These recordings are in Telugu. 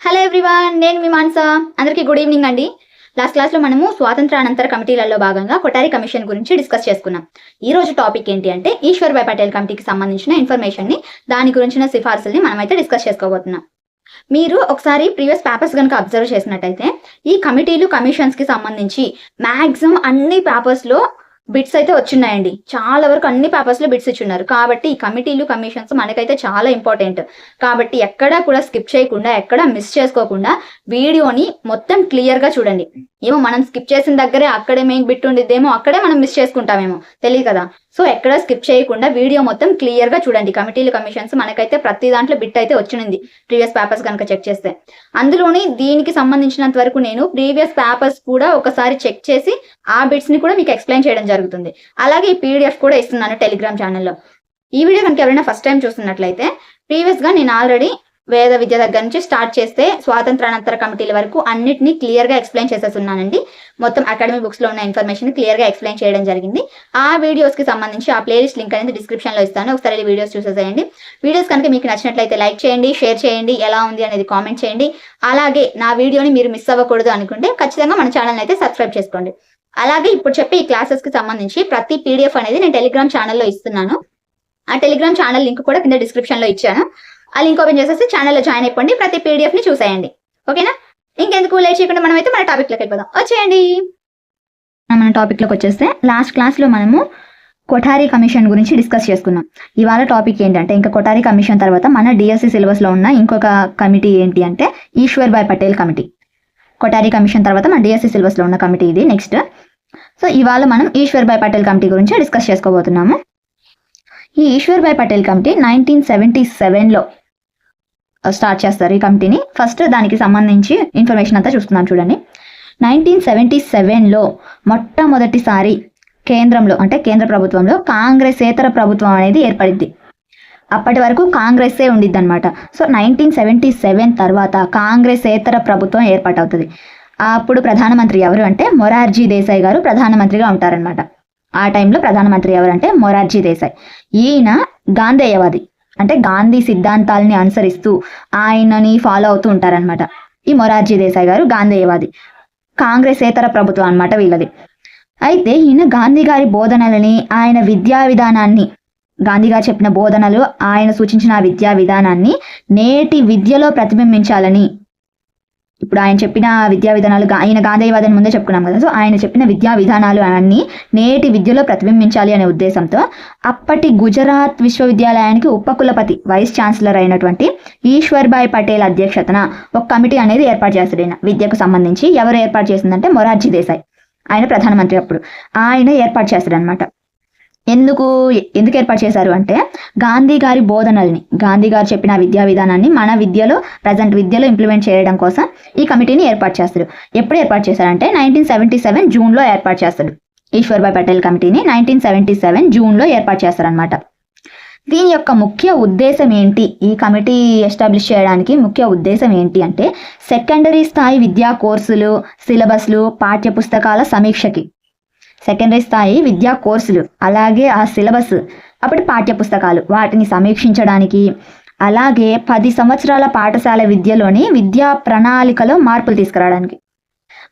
హలో ఎవ్రీవాన్ నేను మీ మానస. అందరికీ గుడ్ ఈవినింగ్ అండి. లాస్ట్ క్లాస్లో మనము స్వాతంత్ర అనంతర కమిటీలలో భాగంగా కొటారి కమిషన్ గురించి డిస్కస్ చేసుకున్నాం. ఈ రోజు టాపిక్ ఏంటి అంటే ఈశ్వర్ భాయ్ పటేల్ కమిటీకి సంబంధించిన ఇన్ఫర్మేషన్ని దాని గురించిన సిఫార్సుల్ని మనమైతే డిస్కస్ చేసుకోబోతున్నాం. మీరు ఒకసారి ప్రీవియస్ పేపర్స్ కనుక అబ్జర్వ్ చేసినట్టయితే ఈ కమిటీలు కమిషన్స్కి సంబంధించి మ్యాక్సిమం అన్ని పేపర్స్లో బిట్స్ అయితే వచ్చిన్నాయండి. చాలా వరకు అన్ని పేపర్స్లో బిట్స్ ఇచ్చున్నారు. కాబట్టి ఈ కమిటీలు కమిషన్స్ మనకైతే చాలా ఇంపార్టెంట్ కాబట్టి ఎక్కడా కూడా స్కిప్ చేయకుండా ఎక్కడా మిస్ చేసుకోకుండా వీడియోని మొత్తం క్లియర్గా చూడండి. ఏమో మనం స్కిప్ చేసిన దగ్గరే అక్కడే మెయిన్ బిట్ ఉండిద్దేమో అక్కడే మనం మిస్ చేసుకుంటామేమో. తెలియదు కదా? సో ఎక్కడ స్కిప్ చేయకుండా వీడియో మొత్తం క్లియర్గా చూడండి. కమిటీలు కమిషన్స్ మనకైతే ప్రతి దాంట్లో బిట్ అయితే వచ్చింది ప్రీవియస్ పేపర్స్ కనుక చెక్ చేస్తే. అందులోని దీనికి సంబంధించినంత వరకు నేను ప్రీవియస్ పేపర్స్ కూడా ఒకసారి చెక్ చేసి ఆ బిట్స్ని కూడా మీకు ఎక్స్ప్లెయిన్ చేయడం జరుగుతుంది. అలాగే ఈ పీడిఎఫ్ కూడా ఇస్తున్నాను టెలిగ్రామ్ ఛానల్లో ఈ వీడియో కనుక ఎవరైనా ఫస్ట్ టైం చూస్తున్నట్లయితే ప్రీవియస్గా నేను ఆల్రెడీ వేద విద్య దగ్గర నుంచి స్టార్ట్ చేస్తే స్వాతంత్రానంతర కమిటీల వరకు అన్నిటినీ క్లియర్గా ఎక్స్ప్లెయిన్ చేసేస్తున్నానండి. మొత్తం అకాడమీ బుక్స్లో ఉన్న ఇన్ఫర్మేషన్ క్లియర్గా ఎక్స్ప్లెయిన్ చేయడం జరిగింది. ఆ వీడియోస్కి సంబంధించి ఆ ప్లేలిస్ట్ లింక్ అనేది డిస్క్రిప్షన్లో ఇస్తాను. ఒకసారి వీడియోస్ చూసేసేయండి. వీడియోస్ కనుక మీకు నచ్చినట్లయితే లైక్ చేయండి షేర్ చేయండి ఎలా ఉంది అనేది కామెంట్ చేయండి. అలాగే నా వీడియోని మీరు మిస్ అవ్వకూడదు అనుకుంటే ఖచ్చితంగా మన ఛానల్ అయితే సబ్స్క్రైబ్ చేసుకోండి. అలాగే ఇప్పుడు చెప్పి ఈ క్లాసెస్కి సంబంధించి ప్రతి పీడిఎఫ్ అనేది నేను టెలిగ్రామ్ ఛానల్లో ఇస్తున్నాను. ఆ టెలిగ్రామ్ ఛానల్ లింక్ కూడా కింద డిస్క్రిప్షన్లో ఇచ్చాను. ఆ లింక్ ఓపెన్ చేసేసి ఛానల్లో జాయిన్ అయిపోండి. ప్రతి పీడిఎఫ్ని చూసేయండి. ఓకేనా ఇంకెందుకు లేట్ చేయకుండా మనం అయితే మన టాపిక్లోకి వెళ్ళిపోదాం. వచ్చేయండి. మన టాపిక్లోకి వచ్చేస్తే లాస్ట్ క్లాస్లో మనము కొఠారి కమిషన్ గురించి డిస్కస్ చేసుకున్నాం. ఇవాళ టాపిక్ ఏంటంటే ఇంకా కొఠారి కమిషన్ తర్వాత మన డిఎస్సి సిలబస్లో ఉన్న ఇంకొక కమిటీ ఏంటి అంటే ఈశ్వర్ భాయ్ పటేల్ కమిటీ కొఠారి కమిషన్ తర్వాత మన డిఎస్సి సిలబస్లో ఉన్న కమిటీ ఇది. నెక్స్ట్ సో ఇవాళ మనం ఈశ్వర్ భాయ్ పటేల్ కమిటీ గురించి డిస్కస్ చేసుకోబోతున్నాము. ఈ Ishwar bhai Patel committee nineteen seventy సెవెన్లో స్టార్ట్ చేస్తారు ఈ కమిటీని ఫస్ట్ దానికి సంబంధించి ఇన్ఫర్మేషన్ అంతా చూస్తున్నాం చూడండి. నైన్టీన్ సెవెంటీ సెవెన్లో మొట్టమొదటిసారి కేంద్రంలో అంటే కేంద్ర ప్రభుత్వంలో కాంగ్రెసేతర ప్రభుత్వం అనేది ఏర్పడింది. అప్పటి వరకు కాంగ్రెస్సే ఉండిద్ది అనమాట సో నైన్టీన్ సెవెంటీ సెవెన్ తర్వాత కాంగ్రెసేతర ప్రభుత్వం ఏర్పాటవుతుంది. అప్పుడు ప్రధానమంత్రి ఎవరు అంటే మొరార్జీ దేశాయ్ గారు ప్రధానమంత్రిగా ఉంటారనమాట ఆ టైంలో ప్రధానమంత్రి ఎవరంటే మొరార్జీ దేశాయ్. ఈయన గాంధేయవాది. అంటే గాంధీ సిద్ధాంతాలని అనుసరిస్తూ ఆయనని ఫాలో అవుతూ ఉంటారనమాట ఈ మొరార్జీ దేశాయ్ గారు గాంధేయవాది. కాంగ్రెసేతర ప్రభుత్వం అన్నమాట వీళ్ళది. అయితే ఈయన గాంధీ గారి బోధనలని ఆయన విద్యా విధానాన్ని గాంధీ గారు చెప్పిన బోధనలు ఆయన సూచించిన విద్యా విధానాన్ని నేటి విద్యలో ప్రతిబింబించాలని ఇప్పుడు ఆయన చెప్పిన విద్యా విధానాలు ఆయన గాంధేయవాదాన్ని ముందే చెప్పుకున్నాం కదా సో ఆయన చెప్పిన విద్యా విధానాలు అన్నీ నేటి విద్యలో ప్రతిబింబించాలి అనే ఉద్దేశంతో అప్పటి గుజరాత్ విశ్వవిద్యాలయానికి ఉపకులపతి వైస్ ఛాన్సలర్ అయినటువంటి ఈశ్వర్భాయ్ పటేల్ అధ్యక్షతన ఒక కమిటీ అనేది ఏర్పాటు చేస్తాడు ఆయన విద్యకు సంబంధించి ఎవరు ఏర్పాటు చేసిందంటే మొరార్జీ దేశాయ్. ఆయన ప్రధానమంత్రి అప్పుడు. ఆయన ఏర్పాటు చేస్తాడు అనమాట ఎందుకు ఎందుకు ఏర్పాటు చేశారు అంటే గాంధీ గారి బోధనల్ని గాంధీ గారు చెప్పిన విద్యా విధానాన్ని మన విద్యలో ప్రజెంట్ విద్యలో ఇంప్లిమెంట్ చేయడం కోసం ఈ కమిటీని ఏర్పాటు చేస్తారు. ఎప్పుడు ఏర్పాటు చేశారంటే నైన్టీన్ సెవెంటీ సెవెన్ జూన్లో ఏర్పాటు చేస్తాడు ఈశ్వర్భాయ్ పటేల్ కమిటీని నైన్టీన్ సెవెంటీ సెవెన్ జూన్లో ఏర్పాటు చేస్తారనమాట దీని యొక్క ముఖ్య ఉద్దేశం ఏంటి? ఈ కమిటీ ఎస్టాబ్లిష్ చేయడానికి ముఖ్య ఉద్దేశం ఏంటి అంటే సెకండరీ స్థాయి విద్యా కోర్సులు సిలబస్లు పాఠ్యపుస్తకాల సమీక్షకి. సెకండరీ స్థాయి విద్యా కోర్సులు అలాగే ఆ సిలబస్ అప్పటి పాఠ్యపుస్తకాలు వాటిని సమీక్షించడానికి. అలాగే పది సంవత్సరాల పాఠశాల విద్యలోని విద్యా ప్రణాళికలో మార్పులు తీసుకురావడానికి.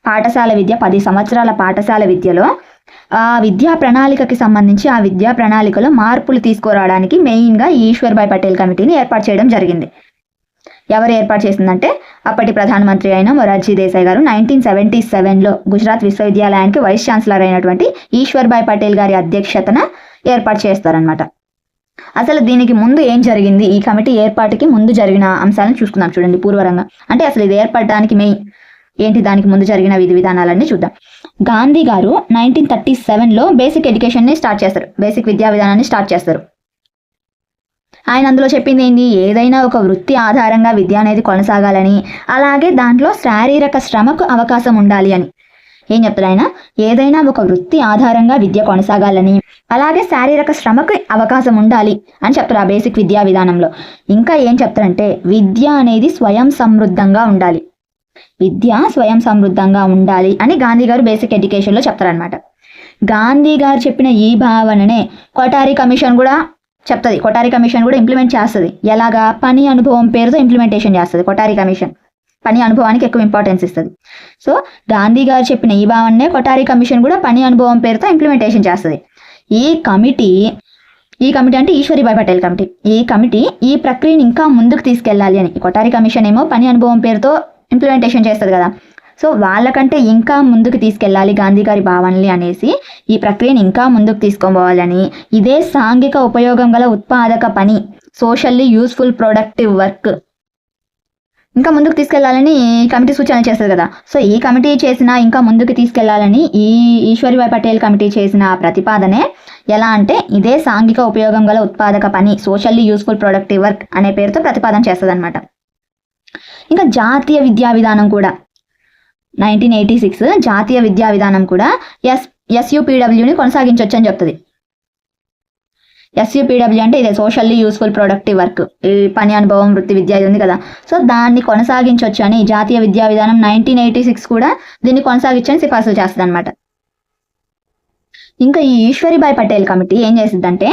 పాఠశాల విద్య పది సంవత్సరాల పాఠశాల విద్యలో ఆ విద్యా ప్రణాళికకి సంబంధించి ఆ విద్యా ప్రణాళికలో మార్పులు తీసుకురావడానికి మెయిన్గా ఈశ్వర్భాయ్ పటేల్ కమిటీని ఏర్పాటు చేయడం జరిగింది. ఎవరు ఏర్పాటు చేసిందంటే అప్పటి ప్రధానమంత్రి అయిన మొరార్జీ దేశాయ్ గారు నైన్టీన్ సెవెంటీ సెవెన్లో గుజరాత్ విశ్వవిద్యాలయానికి వైస్ ఛాన్సలర్ అయినటువంటి ఈశ్వర్భాయ్ పటేల్ గారి అధ్యక్షతన ఏర్పాటు చేస్తారనమాట అసలు దీనికి ముందు ఏం జరిగింది? ఈ కమిటీ ఏర్పాటుకి ముందు జరిగిన అంశాలను చూసుకుందాం చూడండి పూర్వరంగా. అంటే అసలు ఇది ఏర్పడడానికి మెయిన్. ఏంటి దానికి ముందు జరిగిన విధి విధానాలన్నీ చూద్దాం. గాంధీ గారు నైన్టీన్ థర్టీ సెవెన్లో బేసిక్ ఎడ్యుకేషన్ని స్టార్ట్ చేస్తారు. బేసిక్ విద్యా విధానాన్ని స్టార్ట్ చేస్తారు. ఆయన అందులో చెప్పింది ఏంటి? ఏదైనా ఒక వృత్తి ఆధారంగా విద్య అనేది కొనసాగాలని. అలాగే దాంట్లో శారీరక శ్రమకు అవకాశం ఉండాలి అని. ఏం చెప్తారు ఆయన? ఏదైనా ఒక వృత్తి ఆధారంగా విద్య కొనసాగాలని. అలాగే శారీరక శ్రమకు అవకాశం ఉండాలి అని చెప్తారు ఆ బేసిక్ విద్యా విధానంలో. ఇంకా ఏం చెప్తారంటే విద్య అనేది స్వయం సమృద్ధంగా ఉండాలి. విద్య స్వయం సమృద్ధంగా ఉండాలి అని గాంధీ గారు బేసిక్ ఎడ్యుకేషన్లో చెప్తారనమాట గాంధీ గారు చెప్పిన ఈ భావననే కొటారి కమిషన్ కూడా చెప్తుంది. కొటారి కమిషన్ కూడా ఇంప్లిమెంట్ చేస్తుంది. ఎలాగా? పని అనుభవం పేరుతో ఇంప్లిమెంటేషన్ చేస్తుంది కొటారి కమిషన్. పని అనుభవానికి ఎక్కువ ఇంపార్టెన్స్ ఇస్తుంది. సో గాంధీ గారు చెప్పిన ఈ భావన్నే కొటారి కమిషన్ కూడా పని అనుభవం పేరుతో ఇంప్లిమెంటేషన్ చేస్తుంది. ఈ కమిటీ ఈ కమిటీ అంటే ఈశ్వరీభాయ్ పటేల్ కమిటీ. ఈ కమిటీ ఈ ప్రక్రియను ఇంకా ముందుకు తీసుకెళ్ళాలి అని. ఈ కొటారి కమిషన్ ఏమో పని అనుభవం పేరుతో ఇంప్లిమెంటేషన్ చేస్తుంది కదా. సో వాళ్ళకంటే ఇంకా ముందుకు తీసుకెళ్ళాలి గాంధీ గారి భావనలు అనేసి ఈ ప్రక్రియను ఇంకా ముందుకు తీసుకోవాలని ఇదే సాంఘిక ఉపయోగం గల ఉత్పాదక పని సోషల్లీ యూస్ఫుల్ ప్రొడక్టివ్ వర్క్ ఇంకా ముందుకు తీసుకెళ్ళాలని ఈ కమిటీ సూచనలు చేస్తుంది కదా. సో ఈ కమిటీ చేసిన ఇంకా ముందుకు తీసుకెళ్ళాలని ఈ ఈశ్వరిభాయ్ పటేల్ కమిటీ చేసిన ప్రతిపాదనే ఎలా అంటే ఇదే సాంఘిక ఉపయోగం గల ఉత్పాదక పని సోషల్లీ యూస్ఫుల్ ప్రొడక్టివ్ వర్క్ అనే పేరుతో ప్రతిపాదన చేస్తుంది అనమాట ఇంకా జాతీయ విద్యా విధానం కూడా. నైన్టీన్ ఎయిటీ సిక్స్ జాతీయ విద్యా విధానం కూడా ఎస్ ఎస్యూపీడబ్ల్యూని కొనసాగించవచ్చు అని చెప్తుంది. ఎస్యూపీడబ్ల్యూ అంటే ఇదే సోషల్లీ యూస్ఫుల్ ప్రొడక్టివ్ వర్క్. ఈ పని అనుభవం వృత్తి విద్య ఇది ఉంది కదా. సో దాన్ని కొనసాగించవచ్చు అని జాతీయ విద్యా విధానం నైన్టీన్ ఎయిటీ సిక్స్ కూడా దీన్ని కొనసాగించని సిఫార్సులు చేస్తుంది అనమాట ఇంకా ఈ ఈశ్వరిబాయ్ పటేల్ కమిటీ ఏం చేసిందంటే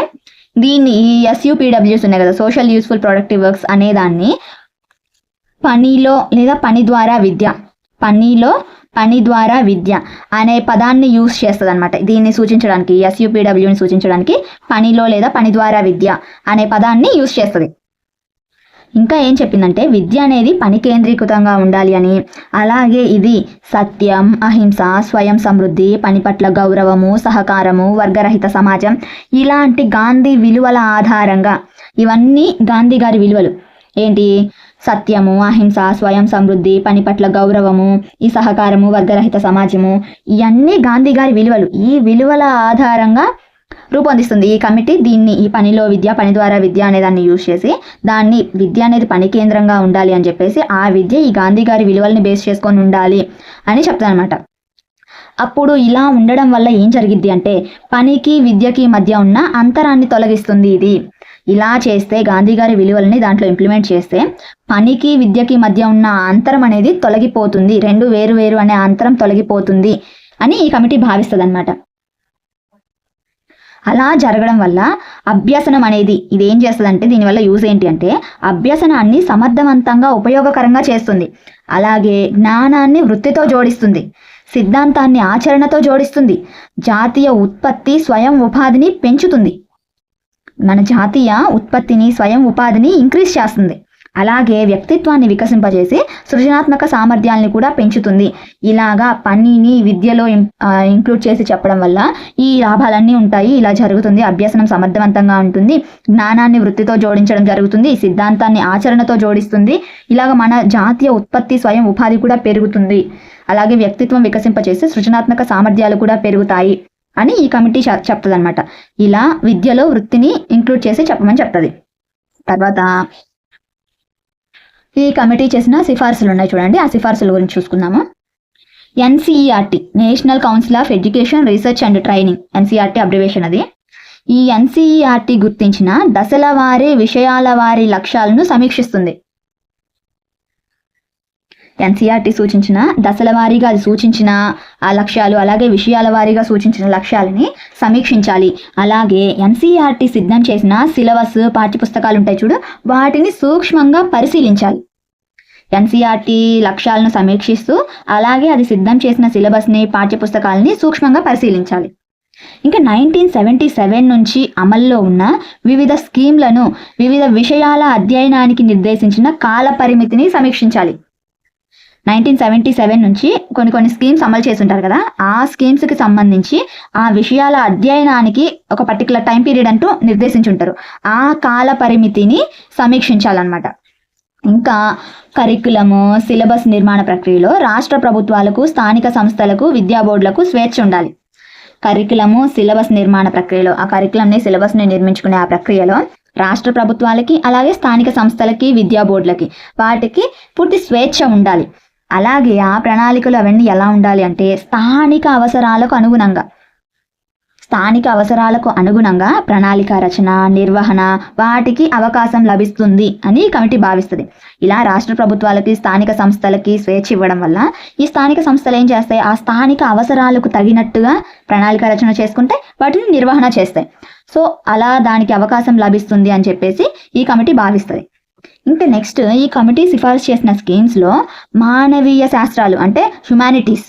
దీన్ని ఈ ఎస్యూపీడబ్ల్యూస్ ఉన్నాయి కదా సోషల్ యూస్ఫుల్ ప్రొడక్టివ్ వర్క్స్ అనే దాన్ని పనిలో లేదా పని ద్వారా విద్య పనిలో పని ద్వారా విద్య అనే పదాన్ని యూస్ చేస్తుంది అనమాట దీన్ని సూచించడానికి ఎస్యూపీడబ్ల్యూని సూచించడానికి పనిలో లేదా పని ద్వారా విద్య అనే పదాన్ని యూస్ చేస్తుంది. ఇంకా ఏం చెప్పిందంటే విద్య అనేది పని కేంద్రీకృతంగా ఉండాలి అని. అలాగే ఇది సత్యం అహింస స్వయం సమృద్ధి పని పట్ల గౌరవము సహకారము వర్గరహిత సమాజం ఇలాంటి గాంధీ విలువల ఆధారంగా ఇవన్నీ గాంధీ గారి విలువలు. ఏంటి? సత్యము అహింస స్వయం సమృద్ధి పని పట్ల గౌరవము ఈ సహకారము వర్గరహిత సమాజము ఇవన్నీ గాంధీ గారి విలువలు. ఈ విలువల ఆధారంగా రూపొందిస్తుంది ఈ కమిటీ. దీన్ని ఈ పనిలో విద్య పని ద్వారా విద్య అనే దాన్ని యూజ్ చేసి దాన్ని విద్య అనేది పని కేంద్రంగా ఉండాలి అని చెప్పేసి ఆ విద్య ఈ గాంధీ గారి విలువల్ని బేస్ చేసుకొని ఉండాలి అని చెప్తానమాట అప్పుడు ఇలా ఉండడం వల్ల ఏం జరిగిద్ది అంటే పనికి విద్యకి మధ్య ఉన్న అంతరాన్ని తొలగిస్తుంది ఇది. ఇలా చేస్తే గాంధీ గారి దాంట్లో ఇంప్లిమెంట్ చేస్తే పనికి విద్యకి మధ్య ఉన్న అంతరం అనేది తొలగిపోతుంది. రెండు వేరు వేరు అనే అంతరం తొలగిపోతుంది అని ఈ కమిటీ భావిస్తుంది అనమాట అలా జరగడం వల్ల అభ్యసనం అనేది ఇది ఏం చేస్తుందంటే దీనివల్ల యూజ్ ఏంటి అంటే అభ్యసనాన్ని సమర్థవంతంగా ఉపయోగకరంగా చేస్తుంది. అలాగే జ్ఞానాన్ని వృత్తితో జోడిస్తుంది. సిద్ధాంతాన్ని ఆచరణతో జోడిస్తుంది. జాతీయ ఉత్పత్తి స్వయం ఉపాధిని పెంచుతుంది. మన జాతీయ ఉత్పత్తిని స్వయం ఉపాధిని ఇంక్రీజ్ చేస్తుంది. అలాగే వ్యక్తిత్వాన్ని వికసింపజేసి సృజనాత్మక సామర్థ్యాలను కూడా పెంచుతుంది. ఇలాగా పనిని విద్యలో ఇంక్లూడ్ చేసి చెప్పడం వల్ల ఈ లాభాలన్నీ ఉంటాయి. ఇలా జరుగుతుంది. అభ్యసనం సమర్థవంతంగా ఉంటుంది. జ్ఞానాన్ని వృత్తితో జోడించడం జరుగుతుంది. సిద్ధాంతాన్ని ఆచరణతో జోడిస్తుంది. ఇలాగ మన జాతీయ ఉత్పత్తి స్వయం ఉపాధి కూడా పెరుగుతుంది. అలాగే వ్యక్తిత్వం వికసింపచేసి సృజనాత్మక సామర్థ్యాలు కూడా పెరుగుతాయి. అని ఈ కమిటీ చెప్తుంది అనమాట ఇలా విద్యలో వృత్తిని ఇంక్లూడ్ చేసి చెప్పమని చెప్తుంది. తర్వాత ఈ కమిటీ చేసిన సిఫార్సులు ఉన్నాయి చూడండి. ఆ సిఫార్సుల గురించి చూసుకుందాము. NCERT national council of education research and training NCRT abbreviation అది. ఈ ఎన్సీఈఆర్టీ గుర్తించిన దశల వారీ విషయాల వారి లక్ష్యాలను సమీక్షిస్తుంది. ఎన్సీఆర్టీ సూచించిన దశల వారీగా అది సూచించిన ఆ లక్ష్యాలు అలాగే విషయాల వారీగా సూచించిన లక్ష్యాలని సమీక్షించాలి. అలాగే ఎన్సీఆర్టీ సిద్ధం చేసిన సిలబస్ పాఠ్యపుస్తకాలు ఉంటాయి చూడు వాటిని సూక్ష్మంగా పరిశీలించాలి. ఎన్సీఆర్టీ లక్ష్యాలను సమీక్షిస్తూ అలాగే అది సిద్ధం చేసిన సిలబస్ని పాఠ్యపుస్తకాలని సూక్ష్మంగా పరిశీలించాలి. ఇంకా నైన్టీన్ సెవెంటీ సెవెన్ నుంచి అమల్లో ఉన్న వివిధ స్కీమ్లను వివిధ విషయాల అధ్యయనానికి నిర్దేశించిన కాల పరిమితిని సమీక్షించాలి. నైన్టీన్ సెవెంటీ సెవెన్ నుంచి కొన్ని కొన్ని స్కీమ్స్ అమలు చేసి ఉంటారు కదా ఆ స్కీమ్స్కి సంబంధించి ఆ విషయాల అధ్యయనానికి ఒక పర్టికులర్ టైం పీరియడ్ అంటూ నిర్దేశించి ఉంటారు ఆ కాల పరిమితిని సమీక్షించాలన్నమాట. ఇంకా కరికులము సిలబస్ నిర్మాణ ప్రక్రియలో రాష్ట్ర ప్రభుత్వాలకు స్థానిక సంస్థలకు విద్యా బోర్డులకు స్వేచ్ఛ ఉండాలి. కరికులము సిలబస్ నిర్మాణ ప్రక్రియలో ఆ కరికులంని సిలబస్ని నిర్మించుకునే ఆ ప్రక్రియలో రాష్ట్ర ప్రభుత్వాలకి అలాగే స్థానిక సంస్థలకి విద్యా బోర్డులకి వాటికి పూర్తి స్వేచ్ఛ ఉండాలి. అలాగే ఆ ప్రణాళికలు అవన్నీ ఎలా ఉండాలి అంటే స్థానిక అవసరాలకు అనుగుణంగా స్థానిక అవసరాలకు అనుగుణంగా ప్రణాళిక రచన నిర్వహణ వాటికి అవకాశం లభిస్తుంది అని కమిటీ భావిస్తుంది. ఇలా రాష్ట్ర ప్రభుత్వాలకి స్థానిక సంస్థలకి స్వేచ్ఛ ఇవ్వడం వల్ల ఈ స్థానిక సంస్థలు ఏం చేస్తాయి? ఆ స్థానిక అవసరాలకు తగినట్టుగా ప్రణాళిక రచన చేసుకుంటే వాటిని నిర్వహణ చేస్తాయి. సో అలా దానికి అవకాశం లభిస్తుంది అని చెప్పేసి ఈ కమిటీ భావిస్తుంది. ఇంకా నెక్స్ట్ ఈ కమిటీ సిఫార్సు చేసిన స్కీమ్స్లో మానవీయ శాస్త్రాలు అంటే హ్యుమానిటీస్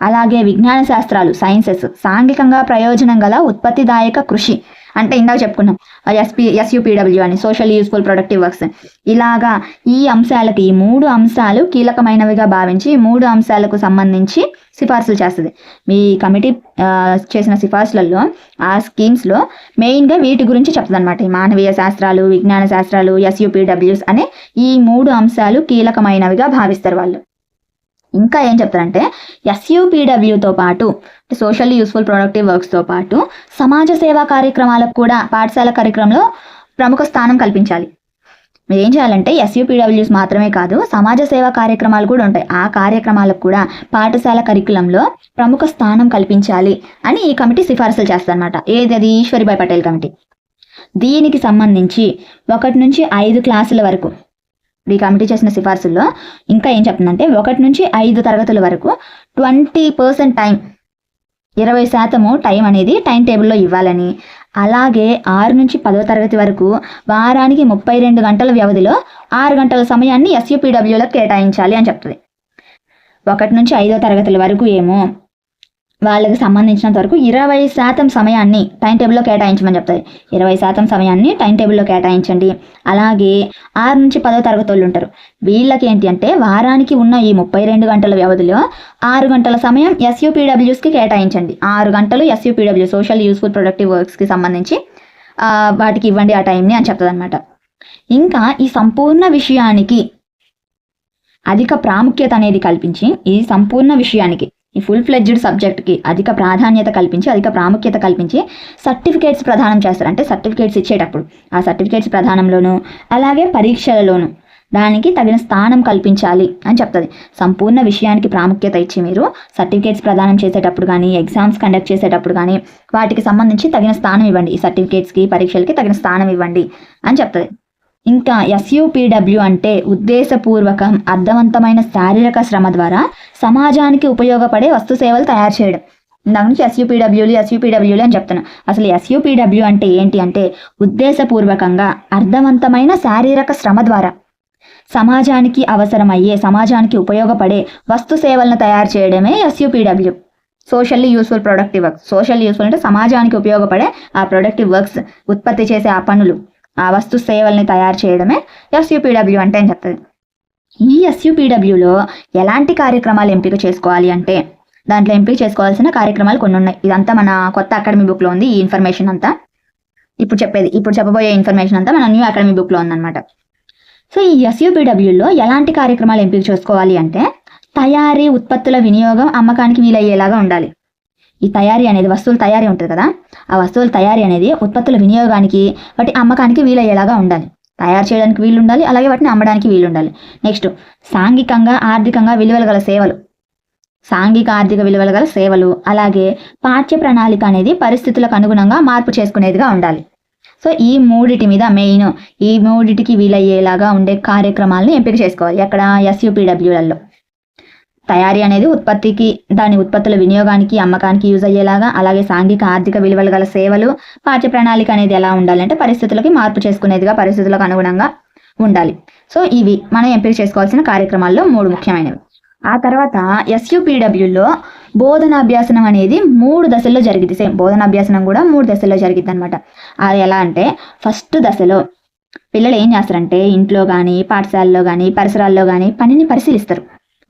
అలాగే విజ్ఞాన శాస్త్రాలు సైన్సెస్ సాంఘికంగా ప్రయోజనం గల ఉత్పత్తిదాయక కృషి అంటే ఇందాక చెప్పుకున్నాం ఎస్పి ఎస్యూపీడబ్ల్యూ అని సోషల్ యూస్ఫుల్ ప్రొడక్టివ్ వర్క్స్ ఇలాగా ఈ అంశాలకి ఈ మూడు అంశాలు కీలకమైనవిగా భావించి మూడు అంశాలకు సంబంధించి సిఫార్సులు చేస్తుంది. మీ కమిటీ చేసిన సిఫార్సులలో ఆ స్కీమ్స్లో మెయిన్గా వీటి గురించి చెప్తుంది అనమాట ఈ మానవీయ శాస్త్రాలు విజ్ఞాన శాస్త్రాలు ఎస్యూపీడబ్ల్యూస్ అనే ఈ మూడు అంశాలు కీలకమైనవిగా భావిస్తారు వాళ్ళు. ఇంకా ఏం చెప్తారంటే ఎస్యూపీడబ్ల్యూతో పాటు సోషల్ యూస్ఫుల్ ప్రొడక్టివ్ వర్క్స్తో పాటు సమాజ సేవా కార్యక్రమాలకు కూడా పాఠశాల కార్యక్రమంలో ప్రముఖ స్థానం కల్పించాలి. మీరు ఏం చేయాలంటే ఎస్యూపీడబ్ల్యూస్ మాత్రమే కాదు సమాజ సేవా కార్యక్రమాలు కూడా ఉంటాయి. ఆ కార్యక్రమాలకు కూడా పాఠశాల కరికులంలో ప్రముఖ స్థానం కల్పించాలి అని ఈ కమిటీ సిఫార్సులు చేస్తారనమాట ఏది అది? ఈశ్వరిభాయ్ పటేల్ కమిటీ. దీనికి సంబంధించి ఒకటి నుంచి ఐదు క్లాసుల వరకు ఈ కమిటీ చేసిన సిఫార్సుల్లో ఇంకా ఏం చెప్తుందంటే ఒకటి నుంచి ఐదు తరగతుల వరకు ట్వంటీ పర్సెంట్ టైం ఇరవై శాతము టైం అనేది టైం టేబుల్లో ఇవ్వాలని. అలాగే ఆరు నుంచి పదో తరగతి వరకు వారానికి ముప్పై రెండు గంటల వ్యవధిలో ఆరు గంటల సమయాన్ని ఎస్యూపీడబ్ల్యూలకు కేటాయించాలి అని చెప్తుంది. ఒకటి నుంచి ఐదో తరగతుల వరకు ఏమో. వాళ్ళకి సంబంధించినంత వరకు ఇరవై శాతం సమయాన్ని టైం టేబుల్లో కేటాయించమని చెప్తారు. ఇరవై శాతం సమయాన్ని టైం టేబుల్లో కేటాయించండి. అలాగే ఆరు నుంచి పదో తరగతి వాళ్ళు ఉంటారు. వీళ్ళకి ఏంటి అంటే వారానికి ఉన్న ఈ ముప్పై రెండు గంటల వ్యవధిలో ఆరు గంటల సమయం ఎస్యూపీడబ్ల్యూస్కి కేటాయించండి. ఆరు గంటలు ఎస్యూపీడబ్ల్యూ సోషల్ యూస్ఫుల్ ప్రొడక్టివ్ వర్క్స్కి సంబంధించి వాటికి ఇవ్వండి ఆ టైంని అని చెప్తుంది అనమాట ఇంకా ఈ సంపూర్ణ విషయానికి అధిక ప్రాముఖ్యత అనేది కల్పించి ఈ సంపూర్ణ విషయానికి ఈ ఫుల్ ఫ్లెడ్జ్డ్ సబ్జెక్ట్కి అధిక ప్రాధాన్యత కల్పించి అధిక ప్రాముఖ్యత కల్పించి సర్టిఫికేట్స్ ప్రదానం చేస్తారు. అంటే సర్టిఫికేట్స్ ఇచ్చేటప్పుడు ఆ సర్టిఫికేట్స్ ప్రదానంలోను అలాగే పరీక్షలలోను దానికి తగిన స్థానం కల్పించాలి అని చెప్తుంది. సంపూర్ణ విషయానికి ప్రాముఖ్యత ఇచ్చి మీరు సర్టిఫికేట్స్ ప్రదానం చేసేటప్పుడు కానీ ఎగ్జామ్స్ కండక్ట్ చేసేటప్పుడు కానీ వాటికి సంబంధించి తగిన స్థానం ఇవ్వండి. ఈ సర్టిఫికేట్స్కి పరీక్షలకి తగిన స్థానం ఇవ్వండి అని చెప్తుంది. ఇంకా ఎస్యూపీడబ్ల్యూ అంటే ఉద్దేశపూర్వకం అర్థవంతమైన శారీరక శ్రమ ద్వారా సమాజానికి ఉపయోగపడే వస్తు సేవలు తయారు చేయడం. ఇందాక నుంచి ఎస్యూపీడబ్ల్యూలు ఎస్యూపీడబ్ల్యూలు అని చెప్తాను అసలు ఎస్యూపీడబ్ల్యూ అంటే ఏంటి అంటే ఉద్దేశపూర్వకంగా అర్థవంతమైన శారీరక శ్రమ ద్వారా సమాజానికి అవసరమయ్యే సమాజానికి ఉపయోగపడే వస్తు సేవలను తయారు చేయడమే SUPW socially useful productive works social useful అంటే సమాజానికి ఉపయోగపడే ఆ ప్రొడక్టివ్ వర్క్స్ ఉత్పత్తి చేసే ఆ పనులు. వస్తు సేవల్ని తయారు చేయడమే ఎస్యూపీడబ్ల్యూ అంటే అని చెప్తుంది ఈ ఎస్యూపీడబ్ల్యూలో ఎలాంటి కార్యక్రమాలు ఎంపిక చేసుకోవాలి అంటే దాంట్లో ఎంపిక చేసుకోవాల్సిన కార్యక్రమాలు కొన్ని ఉన్నాయి. ఇదంతా మన కొత్త అకాడమీ బుక్లో ఉంది ఈ ఇన్ఫర్మేషన్ అంతా. ఇప్పుడు చెప్పేది ఇప్పుడు చెప్పబోయే ఇన్ఫర్మేషన్ అంతా మన న్యూ అకాడమీ బుక్లో ఉందన్నమాట. సో ఈ ఎస్యూపీడబ్ల్యూలో ఎలాంటి కార్యక్రమాలు ఎంపిక చేసుకోవాలి అంటే తయారీ ఉత్పత్తుల వినియోగం అమ్మకానికి వీలయ్యేలాగా ఉండాలి. ఈ తయారీ అనేది వస్తువుల తయారీ ఉంటుంది కదా? ఆ వస్తువుల తయారీ అనేది ఉత్పత్తుల వినియోగానికి వాటి అమ్మకానికి వీలయ్యేలాగా ఉండాలి. తయారు చేయడానికి వీలు ఉండాలి అలాగే వాటిని అమ్మడానికి వీలు ఉండాలి నెక్స్ట్ సాంఘికంగా ఆర్థికంగా విలువలు గల సేవలు. సాంఘిక ఆర్థిక విలువలు గల సేవలు అలాగే పాఠ్య ప్రణాళిక అనేది పరిస్థితులకు అనుగుణంగా మార్పు చేసుకునేదిగా ఉండాలి. సో ఈ మూడిటి మీద మెయిన్ ఈ మూడిటికి వీలయ్యేలాగా ఉండే కార్యక్రమాలను ఎంపిక చేసుకోవాలి. ఎక్కడ? ఎస్యూపీడబ్ల్యూలలో తయారీ అనేది ఉత్పత్తికి దాని ఉత్పత్తుల వినియోగానికి అమ్మకానికి యూజ్ అయ్యేలాగా అలాగే సాంఘిక ఆర్థిక విలువలు గల సేవలు పాఠ్య ప్రణాళిక అనేది ఎలా ఉండాలంటే పరిస్థితులకి మార్పు చేసుకునేదిగా పరిస్థితులకు అనుగుణంగా ఉండాలి. సో ఇవి మనం ఎంపిక చేసుకోవాల్సిన కార్యక్రమాల్లో మూడు ముఖ్యమైనవి. ఆ తర్వాత ఎస్యూపీడబ్ల్యూలో బోధనాభ్యాసనం అనేది మూడు దశల్లో జరిగింది సేమ్ బోధనాభ్యాసనం కూడా మూడు దశల్లో జరిగింది అనమాట అది ఎలా అంటే ఫస్ట్ దశలో పిల్లలు ఏం చేస్తారంటే ఇంట్లో కానీ పాఠశాలలో కానీ పరిసరాల్లో కానీ పనిని పరిశీలిస్తారు.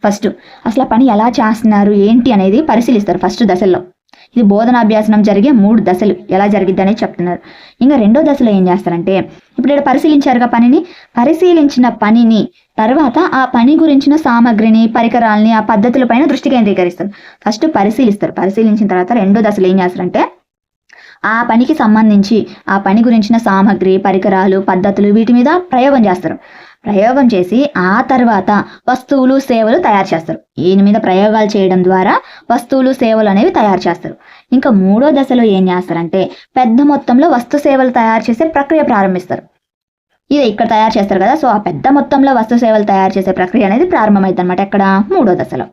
ఫస్ట్. అసలు ఆ పని ఎలా చేస్తున్నారు ఏంటి అనేది పరిశీలిస్తారు ఫస్ట్ దశల్లో. ఇది బోధనాభ్యాసనం జరిగే మూడు దశలు. ఎలా జరిగిద్ది అనేది చెప్తున్నారు. ఇంకా రెండో దశలో ఏం చేస్తారంటే ఇప్పుడు ఇక్కడ పరిశీలించారుగా పనిని. పరిశీలించిన పనిని తర్వాత ఆ పని గురించిన సామగ్రిని పరికరాలని ఆ పద్ధతులపైన దృష్టి కేంద్రీకరిస్తారు. ఫస్ట్ పరిశీలిస్తారు. పరిశీలించిన తర్వాత రెండో దశలో ఏం చేస్తారంటే ఆ పనికి సంబంధించి ఆ పని గురించిన సామగ్రి పరికరాలు పద్ధతులు వీటి మీద ప్రయోగం చేస్తారు. ప్రయోగం చేసి ఆ తర్వాత వస్తువులు సేవలు తయారు చేస్తారు. దీని మీద ప్రయోగాలు చేయడం ద్వారా వస్తువులు సేవలు అనేవి తయారు చేస్తారు. ఇంకా మూడో దశలో ఏం చేస్తారంటే పెద్ద మొత్తంలో వస్తు సేవలు తయారు చేసే ప్రక్రియ ప్రారంభిస్తారు. ఇది ఇక్కడ తయారు చేస్తారు కదా సో ఆ పెద్ద మొత్తంలో వస్తు సేవలు తయారు చేసే ప్రక్రియ అనేది ప్రారంభమైంది అనమాట ఎక్కడ మూడో దశలో.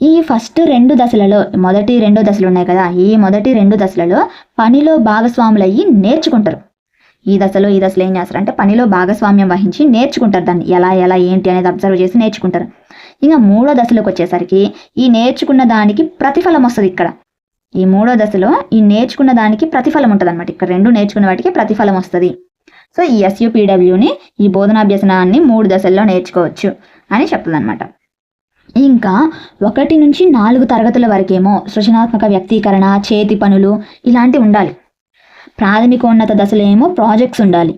ఈ ఫస్ట్ రెండు దశలలో మొదటి రెండో దశలు ఉన్నాయి కదా ఈ మొదటి రెండు దశలలో పనిలో భాగస్వాములయ్యి నేర్చుకుంటారు. ఈ దశలో ఈ దశలో ఏం చేస్తారు? అంటే పనిలో భాగస్వామ్యం వహించి నేర్చుకుంటారు దాన్ని. ఎలా ఎలా ఏంటి అనేది అబ్జర్వ్ చేసి నేర్చుకుంటారు. ఇంకా మూడో దశలోకి వచ్చేసరికి ఈ నేర్చుకున్న దానికి ప్రతిఫలం వస్తుంది ఇక్కడ. ఈ మూడో దశలో ఈ నేర్చుకున్న దానికి ప్రతిఫలం ఉంటుంది అనమాట ఇక్కడ రెండు నేర్చుకున్న వాటికి ప్రతిఫలం వస్తుంది. సో ఈ ఎస్యూపీడబ్ల్యూని ఈ బోధనాభ్యసనాన్ని మూడు దశల్లో నేర్చుకోవచ్చు అని చెప్తుందనమాట ఇంకా ఒకటి నుంచి నాలుగు తరగతుల వరకేమో సృజనాత్మక వ్యక్తీకరణ చేతి పనులు ఇలాంటివి ఉండాలి. ప్రాథమికోన్నత దశలో ఏమో ప్రాజెక్ట్స్ ఉండాలి.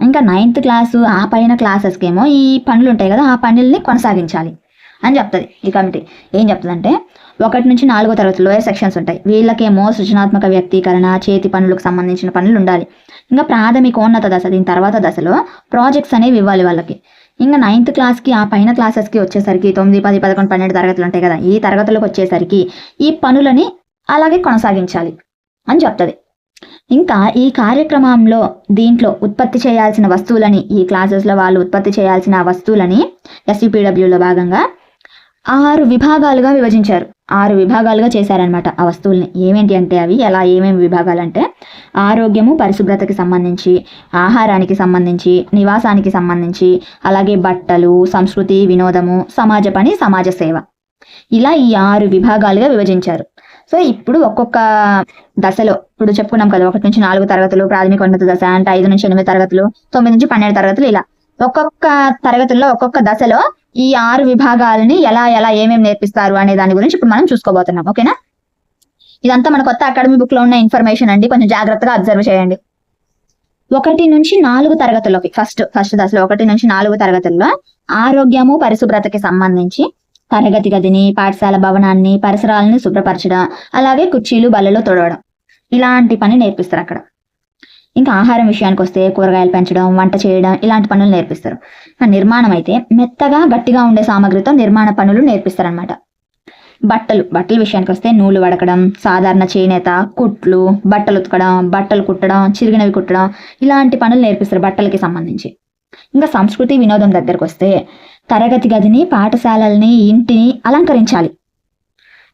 ఇంకా నైన్త్ క్లాసు ఆ పైన క్లాసెస్కి ఏమో ఈ పనులు ఉంటాయి కదా ఆ పనుల్ని కొనసాగించాలి అని చెప్తుంది ఈ కమిటీ ఏం చెప్తుందంటే ఒకటి నుంచి నాలుగో తరగతిలో సెక్షన్స్ ఉంటాయి? వీళ్ళకేమో సృజనాత్మక వ్యక్తీకరణ చేతి పనులకు సంబంధించిన పనులు ఉండాలి. ఇంకా ప్రాథమికోన్నత దశ దీని తర్వాత దశలో ప్రాజెక్ట్స్ అనేవి ఇవ్వాలి వాళ్ళకి. ఇంకా నైన్త్ క్లాస్కి ఆ పైన క్లాసెస్కి వచ్చేసరికి తొమ్మిది పది పదకొండు పన్నెండు తరగతులు ఉంటాయి కదా ఈ తరగతులకు వచ్చేసరికి ఈ పనులని అలాగే కొనసాగించాలి అని చెప్తుంది. ఇంకా ఈ కార్యక్రమంలో దీంట్లో ఉత్పత్తి చేయాల్సిన వస్తువులని ఈ క్లాసెస్లో వాళ్ళు ఉత్పత్తి చేయాల్సిన వస్తువులని ఎస్సీపీడబ్ల్యూలో భాగంగా ఆరు విభాగాలుగా విభజించారు. ఆరు విభాగాలుగా చేశారనమాట ఆ వస్తువుల్ని. ఏమేంటి అంటే అవి? ఎలా ఏమేమి విభాగాలు అంటే ఆరోగ్యము పరిశుభ్రతకి సంబంధించి ఆహారానికి సంబంధించి నివాసానికి సంబంధించి అలాగే బట్టలు సంస్కృతి వినోదము సమాజ పని సమాజ సేవ. ఇలా ఈ ఆరు విభాగాలుగా విభజించారు. సో ఇప్పుడు ఒక్కొక్క దశలో ఇప్పుడు చెప్పుకున్నాం కదా ఒకటి నుంచి నాలుగు తరగతులు ప్రాథమిక ఉన్నత దశ అంటే ఐదు నుంచి ఎనిమిది తరగతులు తొమ్మిది నుంచి పన్నెండు తరగతులు ఇలా. ఒక్కొక్క తరగతుల్లో ఒక్కొక్క దశలో ఈ ఆరు విభాగాలని ఎలా ఎలా ఏమేమి నేర్పిస్తారు అనే దాని గురించి ఇప్పుడు మనం చూసుకోబోతున్నాం. ఓకేనా? ఇదంతా మన కొత్త అకాడమీ బుక్లో ఉన్న ఇన్ఫర్మేషన్ అండి. కొంచెం జాగ్రత్తగా అబ్జర్వ్ చేయండి. ఒకటి నుంచి నాలుగు తరగతుల్లోకి ఫస్ట్ ఫస్ట్ దశలో ఒకటి నుంచి నాలుగు తరగతుల్లో ఆరోగ్యము పరిశుభ్రతకి సంబంధించి తరగతి గదిని పాఠశాల భవనాన్ని పరిసరాలని శుభ్రపరచడం అలాగే కుర్చీలు బల్లలు తొడవడం. ఇలాంటి పని నేర్పిస్తారు అక్కడ. ఇంకా ఆహారం విషయానికి వస్తే కూరగాయలు పెంచడం వంట చేయడం ఇలాంటి పనులు నేర్పిస్తారు. నిర్మాణం అయితే మెత్తగా గట్టిగా ఉండే సామాగ్రితో నిర్మాణ పనులు నేర్పిస్తారు బట్టలు బట్టల విషయానికి వస్తే నూలు వడకడం సాధారణ చేనేత కుట్లు బట్టలు ఉతకడం బట్టలు కుట్టడం చిరిగినవి కుట్టడం ఇలాంటి పనులు నేర్పిస్తారు బట్టలకి సంబంధించి. ఇంకా సంస్కృతి వినోదం దగ్గరకు వస్తే తరగతి గదిని పాఠశాలల్ని ఇంటిని అలంకరించాలి.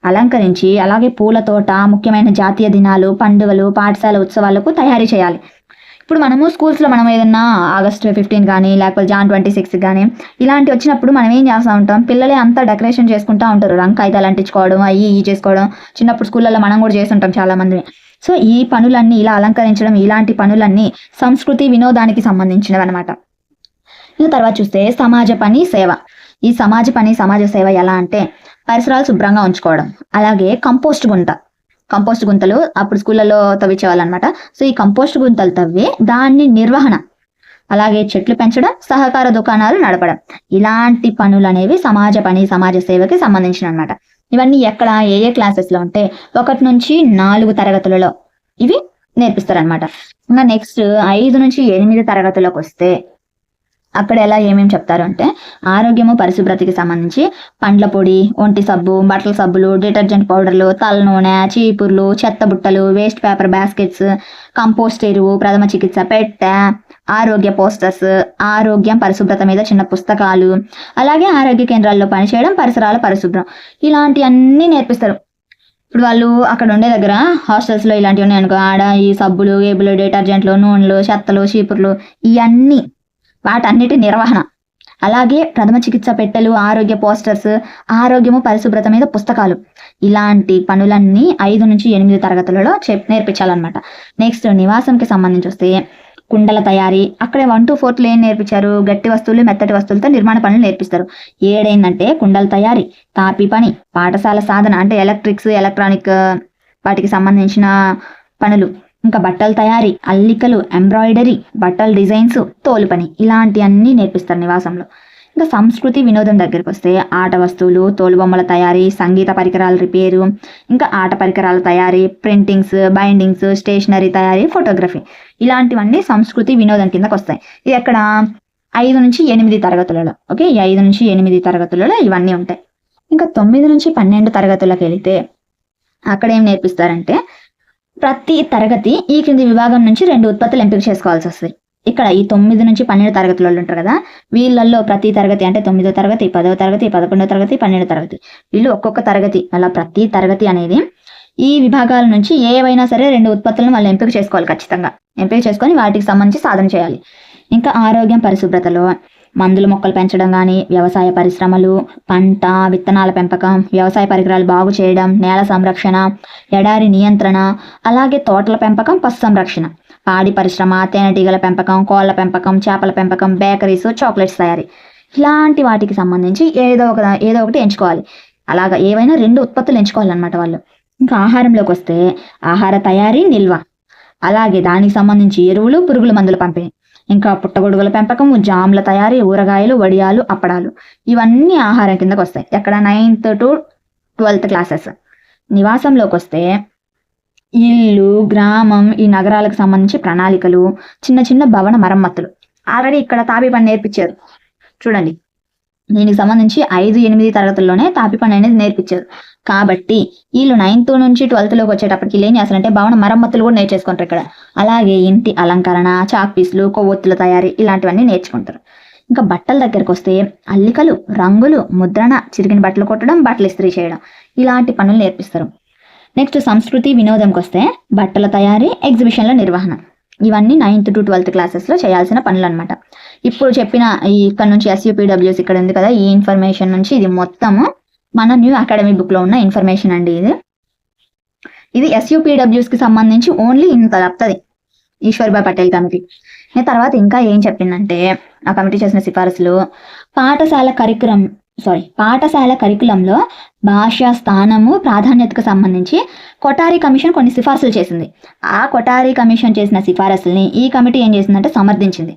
అలంకరించి అలాగే పూల తోట ముఖ్యమైన జాతీయ దినాలు పండుగలు పాఠశాల ఉత్సవాలకు తయారీ చేయాలి. ఇప్పుడు మనము స్కూల్స్లో మనం ఏదన్నా ఆగస్ట్ ఫిఫ్టీన్ కానీ లేకపోతే జాన్ ట్వంటీ సిక్స్ కానీ ఇలాంటి వచ్చినప్పుడు మనం ఏం చేస్తూ ఉంటాం? పిల్లలే అంతా డెకరేషన్ చేసుకుంటూ ఉంటారు. రంగు కాగితాలు అంటించుకోవడం అవి ఇవి చేసుకోవడం. చిన్నప్పుడు స్కూళ్ళల్లో మనం కూడా చేస్తుంటాం చాలా మందిని. సో ఈ పనులన్నీ ఇలా అలంకరించడం ఇలాంటి పనులన్నీ సంస్కృతి వినోదానికి సంబంధించినవి అనమాట తర్వాత చూస్తే సమాజ పని సేవ. ఈ సమాజ పని సమాజ సేవ ఎలా అంటే పరిసరాలు శుభ్రంగా ఉంచుకోవడం. అలాగే కంపోస్ట్ గుంత. కంపోస్ట్ గుంతలు అప్పుడు స్కూళ్ళలో తవ్వించేవాళ్ళనమాట. సో ఈ కంపోస్ట్ గుంతలు తవ్వి దాన్ని నిర్వహణ. అలాగే చెట్లు పెంచడం సహకార దుకాణాలు నడపడం. ఇలాంటి పనులు అనేవి సమాజ పని సమాజ సేవకి సంబంధించిన అనమాట ఇవన్నీ ఎక్కడ ఏ ఏ క్లాసెస్లో ఉంటే ఒకటి నుంచి నాలుగు తరగతులలో ఇవి నేర్పిస్తారనమాట. ఇంకా నెక్స్ట్ ఐదు నుంచి ఎనిమిది తరగతులకు వస్తే అక్కడ ఎలా ఏమేమి చెప్తారు అంటే ఆరోగ్యము పరిశుభ్రతకి సంబంధించి పండ్ల పొడి ఒంటి సబ్బు బట్టల సబ్బులు డిటర్జెంట్ పౌడర్లు తల నూనె చీపుర్లు చెత్త బుట్టలు వేస్ట్ పేపర్ బాస్కెట్స్ కంపోస్ట్ ఎరువు ప్రథమ చికిత్స పెట్టె ఆరోగ్య పోస్టర్స్ ఆరోగ్యం పరిశుభ్రత మీద చిన్న పుస్తకాలు అలాగే ఆరోగ్య కేంద్రాల్లో పనిచేయడం పరిసరాల పరిశుభ్రం. ఇలాంటివన్నీ నేర్పిస్తారు. ఇప్పుడు వాళ్ళు అక్కడ ఉండే దగ్గర హాస్టల్స్లో ఇలాంటివి ఉన్నాయి అనుకో ఆడ ఈ సబ్బులు ఏబులు డిటర్జెంట్లు నూనెలు చెత్తలు చీపుర్లు ఇవన్నీ వాటన్నిటి నిర్వహణ. అలాగే ప్రథమ చికిత్స పెట్టెలు ఆరోగ్య పోస్టర్స్ ఆరోగ్యము పరిశుభ్రత మీద పుస్తకాలు. ఇలాంటి పనులన్నీ ఐదు నుంచి ఎనిమిది తరగతులలో చెప్ నేర్పించాలన్నమాట. నెక్స్ట్ నివాసంకి సంబంధించి వస్తే కుండల తయారీ. అక్కడ వన్ టు ఫోర్త్లో ఏం నేర్పించారు? గట్టి వస్తువులు మెత్తటి వస్తువులతో నిర్మాణ పనులు నేర్పిస్తారు. ఏడైందంటే కుండల తయారీ తాపి పని పాఠశాల సాధన అంటే ఎలక్ట్రిక్స్ ఎలక్ట్రానిక్ వాటికి సంబంధించిన పనులు. ఇంకా బట్టల తయారీ అల్లికలు ఎంబ్రాయిడరీ బట్టల డిజైన్స్ తోలు పని ఇలాంటివన్నీ నేర్పిస్తారు నివాసంలో. ఇంకా సంస్కృతి వినోదం దగ్గరికి వస్తే ఆట వస్తువులు తోలుబొమ్మల తయారీ సంగీత పరికరాల రిపేరు ఇంకా ఆట పరికరాల తయారీ ప్రింటింగ్స్ బైండింగ్స్ స్టేషనరీ తయారీ ఫోటోగ్రఫీ ఇలాంటివన్నీ సంస్కృతి వినోదం కిందకు వస్తాయి. ఇది ఎక్కడ? ఐదు నుంచి ఎనిమిది తరగతులలో. ఓకే? ఐదు నుంచి ఎనిమిది తరగతులలో ఇవన్నీ ఉంటాయి. ఇంకా తొమ్మిది నుంచి పన్నెండు తరగతులకు వెళితే అక్కడ ఏం నేర్పిస్తారంటే ప్రతి తరగతి ఈ క్రింది విభాగం నుంచి రెండు ఉత్పత్తులు ఎంపిక చేసుకోవాల్సి వస్తుంది. ఇక్కడ ఈ తొమ్మిది నుంచి పన్నెండు వాళ్ళు ఉంటారు కదా వీళ్ళల్లో ప్రతి తరగతి అంటే తొమ్మిదో తరగతి పదవ తరగతి పదకొండో తరగతి పన్నెండో తరగతి. వీళ్ళు ఒక్కొక్క తరగతి అలా ప్రతి తరగతి అనేది ఈ విభాగాల నుంచి ఏవైనా సరే రెండు ఉత్పత్తులను వాళ్ళు ఎంపిక చేసుకోవాలి ఖచ్చితంగా. ఎంపిక చేసుకొని వాటికి సంబంధించి సాధన చేయాలి. ఇంకా ఆరోగ్యం పరిశుభ్రతలో మందులు మొక్కలు పెంచడం కానీ వ్యవసాయ పరిశ్రమలు పంట విత్తనాల పెంపకం వ్యవసాయ పరికరాలు బాగు చేయడం నేల సంరక్షణ ఎడారి నియంత్రణ అలాగే తోటల పెంపకం పశు సంరక్షణ. పాడి పరిశ్రమ తేనెటీగల పెంపకం కోళ్ళ పెంపకం చేపల పెంపకం బేకరీస్ చాక్లెట్స్ తయారీ. ఇలాంటి వాటికి సంబంధించి ఏదో ఒక ఏదో ఒకటి ఎంచుకోవాలి. అలాగా ఏవైనా రెండు ఉత్పత్తులు ఎంచుకోవాలన్నమాట వాళ్ళు. ఇంకా ఆహారంలోకి వస్తే ఆహార తయారీ నిల్వ. అలాగే దానికి సంబంధించి ఎరువులు పురుగుల మందులు పంపిణీ. ఇంకా పుట్టగొడుగుల పెంపకం జామ్ల తయారీ ఊరగాయలు వడియాలు అప్పడాలు. ఇవన్నీ ఆహారం కిందకు వస్తాయి. ఎక్కడ నైన్త్ టు ట్వెల్త్ క్లాసెస్. నివాసంలోకి వస్తే ఇల్లు గ్రామం ఈ నగరాలకు సంబంధించి ప్రణాళికలు చిన్న చిన్న భవన మరమ్మతులు. ఆల్రెడీ ఇక్కడ తాపి పని నేర్పించారు. చూడండి. దీనికి సంబంధించి ఐదు ఎనిమిది తరగతుల్లోనే తాపి పని అనేది నేర్పించారు. కాబట్టి వీళ్ళు నైన్త్ నుంచి ట్వెల్త్లోకి వచ్చేటప్పటికి ఏం చేస్తారంటే భవన మరమ్మతులు కూడా నేర్చేసుకుంటారు ఇక్కడ. అలాగే ఇంటి అలంకరణ చాక్ పీసులు కొవ్వొత్తుల తయారీ ఇలాంటివన్నీ నేర్చుకుంటారు. ఇంకా బట్టల దగ్గరకు వస్తే అల్లికలు రంగులు ముద్రణ చిరిగిన బట్టలు కొట్టడం బట్టలు ఇస్త్రీ చేయడం ఇలాంటి పనులు నేర్పిస్తారు. నెక్స్ట్ సంస్కృతి వినోదంకి వస్తే బట్టల తయారీ ఎగ్జిబిషన్ల నిర్వహణ. ఇవన్నీ నైన్త్ టు ట్వెల్త్ క్లాసెస్లో చేయాల్సిన పనులు అనమాట ఇప్పుడు చెప్పిన ఇక్కడ నుంచి ఎస్యూపీడబ్ల్యూస్ ఇక్కడ ఉంది కదా ఈ ఇన్ఫర్మేషన్ నుంచి ఇది మొత్తము మన న్యూ అకాడమీ బుక్లో ఉన్న ఇన్ఫర్మేషన్ అండి ఇది. ఇది ఎస్యూపీడబ్ల్యూస్కి కి సంబంధించి ఓన్లీ ఇంత తప్పుతుంది ఈశ్వర్భాయ్ పటేల్ కమిటీ. నేను తర్వాత ఇంకా ఏం చెప్పిందంటే ఆ కమిటీ చేసిన సిఫారసులు పాఠశాల కరికులం సారీ పాఠశాల కరికులంలో భాష స్థానము ప్రాధాన్యతకు సంబంధించి కొటారి కమిషన్ కొన్ని సిఫార్సులు చేసింది. ఆ కొటారి కమిషన్ చేసిన సిఫారసుల్ని ఈ కమిటీ ఏం చేసిందంటే సమర్థించింది.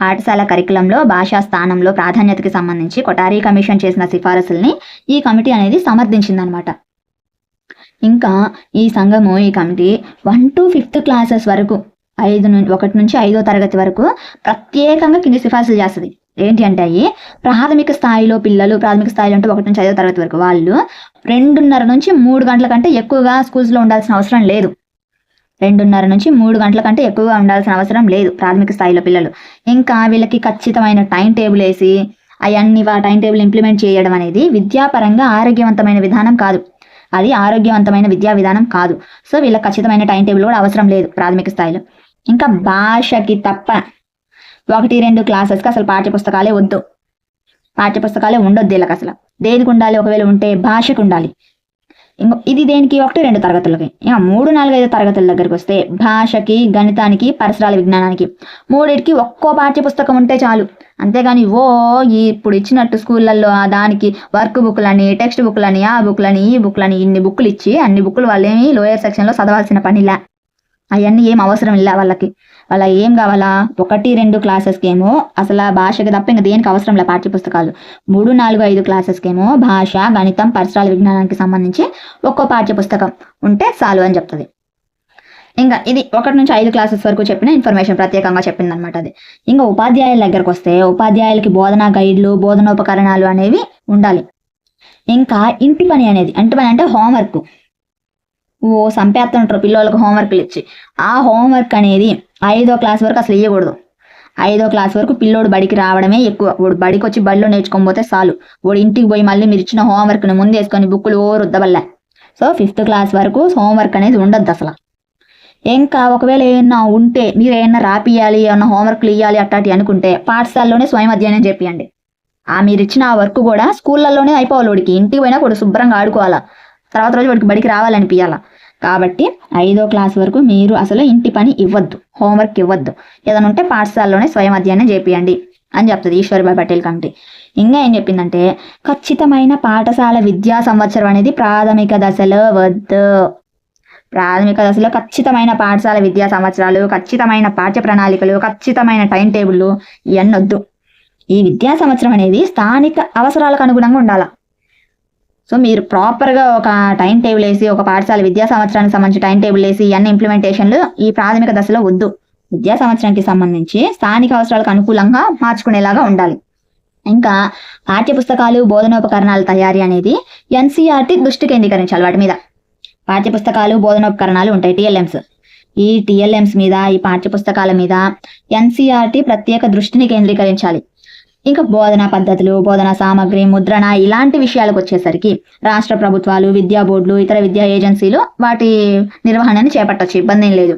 పాఠశాల కరికులంలో భాషా స్థానంలో ప్రాధాన్యతకి సంబంధించి కొటారి కమిషన్ చేసిన సిఫారసుల్ని ఈ కమిటీ అనేది సమర్థించిందనమాట. ఇంకా ఈ సంఘము ఈ committee one to fifth classes వరకు ఐదు నుంచి ఒకటి నుంచి ఐదో తరగతి వరకు ప్రత్యేకంగా కింది సిఫార్సులు చేస్తుంది. ఏంటి అంటే అవి ప్రాథమిక స్థాయిలో పిల్లలు ప్రాథమిక స్థాయిలో అంటే ఒకటి నుంచి ఐదో తరగతి వరకు వాళ్ళు రెండున్నర నుంచి మూడు గంటల కంటే ఎక్కువగా స్కూల్స్లో ఉండాల్సిన అవసరం లేదు. రెండున్నర నుంచి మూడు గంటల కంటే ఎక్కువగా ఉండాల్సిన అవసరం లేదు ప్రాథమిక స్థాయిలో పిల్లలు. ఇంకా వీళ్ళకి ఖచ్చితమైన టైం టేబుల్ వేసి అవన్నీ ఆ టైం టేబుల్ ఇంప్లిమెంట్ చేయడం అనేది విద్యాపరంగా ఆరోగ్యవంతమైన విధానం కాదు. అది ఆరోగ్యవంతమైన విద్యా విధానం కాదు. సో వీళ్ళకి ఖచ్చితమైన టైం టేబుల్ కూడా అవసరం లేదు ప్రాథమిక స్థాయిలో. ఇంకా భాషకి తప్ప ఒకటి రెండు క్లాసెస్కి అసలు పాఠ్యపుస్తకాలే వద్దు. పాఠ్యపుస్తకాలే ఉండొద్దు వీళ్ళకి అసలు. దేనికి ఉండాలి? ఒకవేళ ఉంటే భాషకు ఉండాలి. ఇంకో ఇది దేనికి? ఒకటి రెండు తరగతులకి. ఇంకా మూడు నాలుగైదు తరగతుల దగ్గరికి వస్తే భాషకి గణితానికి పరిసరాల విజ్ఞానానికి మూడింటికి ఒక్కో పాఠ్య పుస్తకం ఉంటే చాలు. అంతేగాని ఓ ఇప్పుడు ఇచ్చినట్టు స్కూళ్ళల్లో ఆ దానికి వర్క్ బుక్లని టెక్స్ట్ బుక్లని ఆ బుక్లని ఈ బుక్లని ఇన్ని బుక్లు ఇచ్చి అన్ని బుక్లు వాళ్ళేమి లోయర్ సెక్షన్లో చదవాల్సిన పనిలా. అవన్నీ ఏం అవసరం ఇలా వాళ్ళకి. వాళ్ళ ఏం కావాలా? ఒకటి రెండు క్లాసెస్కి ఏమో అసలు భాషకి తప్ప ఇంకా దేనికి అవసరం లే పాఠ్యపుస్తకాలు. మూడు నాలుగు ఐదు క్లాసెస్కి ఏమో భాష గణితం పరిసరాల విజ్ఞానానికి సంబంధించి ఒక్కో పాఠ్యపుస్తకం ఉంటే చాలు అని చెప్తుంది. ఇంకా ఇది ఒకటి నుంచి ఐదు క్లాసెస్ వరకు చెప్పిన ఇన్ఫర్మేషన్ ప్రత్యేకంగా చెప్పింది అనమాట అది. ఇంకా ఉపాధ్యాయుల దగ్గరకు వస్తే ఉపాధ్యాయులకి బోధనా గైడ్లు బోధనోపకరణాలు అనేవి ఉండాలి. ఇంకా ఇంటి పని అనేది ఇంటి పని అంటే హోంవర్క్ ఓ సంపేస్తుంటారు పిల్లలకు హోంవర్క్లు ఇచ్చి. ఆ హోంవర్క్ అనేది ఐదో క్లాస్ వరకు అసలు ఇవ్వకూడదు ఐదో క్లాస్ వరకు పిల్లోడు బడికి రావడమే ఎక్కువ. వాడు బడికి వచ్చి బడిలో నేర్చుకోకపోతే పోతే చాలు. వాడు ఇంటికి పోయి మళ్ళీ మీరు ఇచ్చిన హోంవర్క్ని ముందేసుకొని బుక్కులు ఓ రుద్దబల్లే. సో ఫిఫ్త్ క్లాస్ వరకు హోంవర్క్ అనేది ఉండద్దు అసలు. ఇంకా ఒకవేళ ఏమన్నా ఉంటే మీరు ఏమన్నా రాపియాలి ఏమన్నా హోంవర్క్లు ఇవ్వాలి అట్టాటి అనుకుంటే పాఠశాలలోనే స్వయం అధ్యయనం చెప్పియండి ఆ మీరు ఇచ్చిన ఆ వర్క్ కూడా స్కూళ్ళల్లోనే అయిపోవాలి వాడికి. ఇంటికి పోయినా కూడా శుభ్రంగా ఆడుకోవాలా. తర్వాత రోజు వాడికి బడికి రావాలనిపించాలా కాబట్టి ఐదో క్లాస్ వరకు మీరు అసలు ఇంటి పని ఇవ్వద్దు హోంవర్క్ ఇవ్వద్దు. ఏదైనా ఉంటే పాఠశాలలోనే స్వయం అధ్యయనం చేపియండి అని చెప్తుంది ఈశ్వర్భాయ్ పటేల్ కమిటీ ఇంకా ఏం చెప్పిందంటే ఖచ్చితమైన పాఠశాల విద్యా సంవత్సరం అనేది ప్రాథమిక దశలో వద్దు. ప్రాథమిక దశలో ఖచ్చితమైన పాఠశాల విద్యా సంవత్సరాలు ఖచ్చితమైన పాఠ్య ప్రణాళికలు ఖచ్చితమైన టైం టేబుల్ ఇవన్నీ వద్దు. ఈ విద్యా సంవత్సరం అనేది స్థానిక అవసరాలకు అనుగుణంగా ఉండాలి. సో మీరు ప్రాపర్గా ఒక టైం టేబుల్ వేసి ఒక పాఠశాల విద్యా సంవత్సరానికి సంబంధించి టైం టేబుల్ వేసి ఇవన్నీ ఇంప్లిమెంటేషన్లు ఈ ప్రాథమిక దశలో వద్దు. విద్యా సంవత్సరానికి సంబంధించి స్థానిక అవసరాలకు అనుకూలంగా మార్చుకునేలాగా ఉండాలి. ఇంకా పాఠ్య పుస్తకాలు బోధనోపకరణాల తయారీ అనేది ఎన్సీఆర్టీ దృష్టి కేంద్రీకరించాలి వాటి మీద. పాఠ్య పుస్తకాలు బోధనోపకరణాలు ఉంటాయి టీఎల్ఎంస్ ఈ టీఎల్ఎంస్ మీద ఈ పాఠ్య పుస్తకాల మీద ఎన్సీఆర్టీ ప్రత్యేక దృష్టిని కేంద్రీకరించాలి. ఇంకా బోధనా పద్ధతులు బోధనా సామగ్రి ముద్రణ ఇలాంటి విషయాలకు వచ్చేసరికి రాష్ట్ర ప్రభుత్వాలు విద్యా బోర్డులు ఇతర విద్యా ఏజెన్సీలు వాటి నిర్వహణని చేపట్టొచ్చు ఇబ్బంది ఏం లేదు.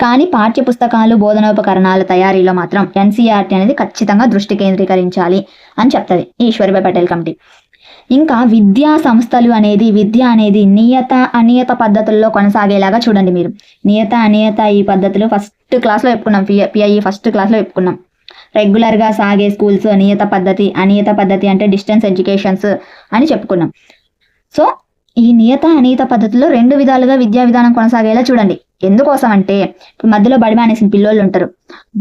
కానీ పాఠ్య పుస్తకాలు బోధనోపకరణాల తయారీలో మాత్రం ఎన్సీఆర్టీ అనేది ఖచ్చితంగా దృష్టి కేంద్రీకరించాలి అని చెప్తుంది ఈశ్వరిబాయ్ పటేల్ కమిటీ. ఇంకా విద్యా సంస్థలు అనేది విద్య అనేది నియత అనియత పద్ధతుల్లో కొనసాగేలాగా చూడండి మీరు. నియత అనియత ఈ పద్ధతులు ఫస్ట్ క్లాస్లో చెప్పుకున్నాం పిఐఈ ఫస్ట్ క్లాస్లో చెప్పుకున్నాం. రెగ్యులర్గా సాగే స్కూల్స్ నియత పద్ధతి అనియత పద్ధతి అంటే డిస్టెన్స్ ఎడ్యుకేషన్స్ అని చెప్పుకున్నాం. సో ఈ నియత అనియత పద్ధతిలో రెండు విధాలుగా విద్యా విధానం కొనసాగేలా చూడండి. ఎందుకోసం అంటే మధ్యలో బడి మానేసిన పిల్లోళ్ళు ఉంటారు.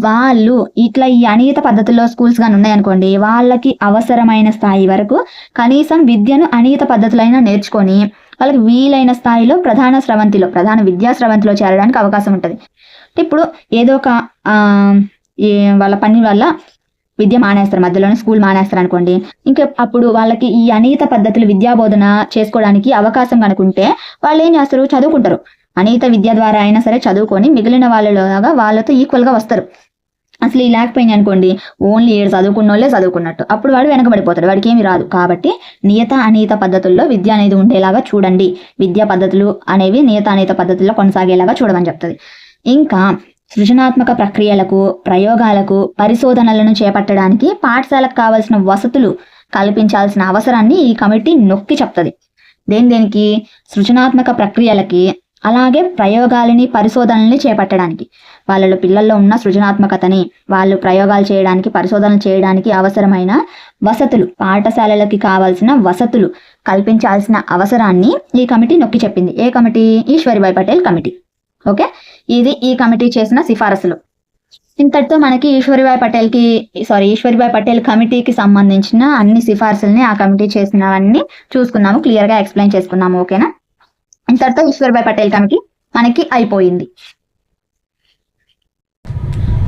వాళ్ళు ఇట్లా ఈ అనియత పద్ధతుల్లో స్కూల్స్ కానీ ఉన్నాయనుకోండి వాళ్ళకి అవసరమైన స్థాయి వరకు కనీసం విద్యను అనియత పద్ధతులైనా నేర్చుకొని వాళ్ళకి వీలైన స్థాయిలో ప్రధాన స్రవంతిలో ప్రధాన విద్యా స్రవంతిలో చేరడానికి అవకాశం ఉంటుంది. ఇప్పుడు ఏదో ఒక వాళ్ళ పని వల్ల విద్య మానేస్తారు. మధ్యలోనే స్కూల్ మానేస్తారు అనుకోండి. ఇంకా అప్పుడు వాళ్ళకి ఈ అనీత పద్ధతులు విద్యా బోధన చేసుకోవడానికి అవకాశం కనుకుంటే వాళ్ళు ఏం చేస్తారు? చదువుకుంటారు. అనీత విద్య ద్వారా అయినా సరే చదువుకొని మిగిలిన వాళ్ళలాగా వాళ్ళతో ఈక్వల్గా వస్తారు. అసలు ఈ లేకపోయింది అనుకోండి. ఓన్లీ ఏడు చదువుకున్న వాళ్ళే చదువుకున్నట్టు. అప్పుడు వాడు వెనకబడిపోతాడు. వాడికి ఏమి రాదు. కాబట్టి నియత అనీత పద్ధతుల్లో విద్య అనేది ఉండేలాగా చూడండి. విద్యా పద్ధతులు అనేవి నియత అనీత పద్ధతుల్లో కొనసాగేలాగా చూడమని చెప్తుంది. ఇంకా సృజనాత్మక ప్రక్రియలకు ప్రయోగాలకు పరిశోధనలను చేపట్టడానికి పాఠశాలకు కావలసిన వసతులు కల్పించాల్సిన అవసరాన్ని ఈ కమిటీ నొక్కి చెప్తుంది. దేని దేనికి? సృజనాత్మక ప్రక్రియలకి అలాగే ప్రయోగాలని పరిశోధనల్ని చేపట్టడానికి. వాళ్ళలో పిల్లల్లో ఉన్న సృజనాత్మకతని వాళ్ళు ప్రయోగాలు చేయడానికి పరిశోధనలు చేయడానికి అవసరమైన వసతులు పాఠశాలలకి కావాల్సిన వసతులు కల్పించాల్సిన అవసరాన్ని ఈ కమిటీ నొక్కి చెప్పింది. ఏ committee? Ishwaribai Patel committee. Okay? ఇది ఈ కమిటీ చేసిన సిఫారసులు. ఇంతటితో మనకి ఈశ్వరిబాయ్ పటేల్కి సారీ ఈశ్వరిబాయ్ పటేల్ కమిటీకి సంబంధించిన అన్ని సిఫార్సుల్ని ఆ కమిటీ చేసినవన్నీ చూసుకున్నాము క్లియర్గా ఎక్స్ప్లెయిన్ చేసుకున్నాము ఓకేనా? ఇంతటితో ఈశ్వరిబాయ్ పటేల్ కమిటీ మనకి అయిపోయింది.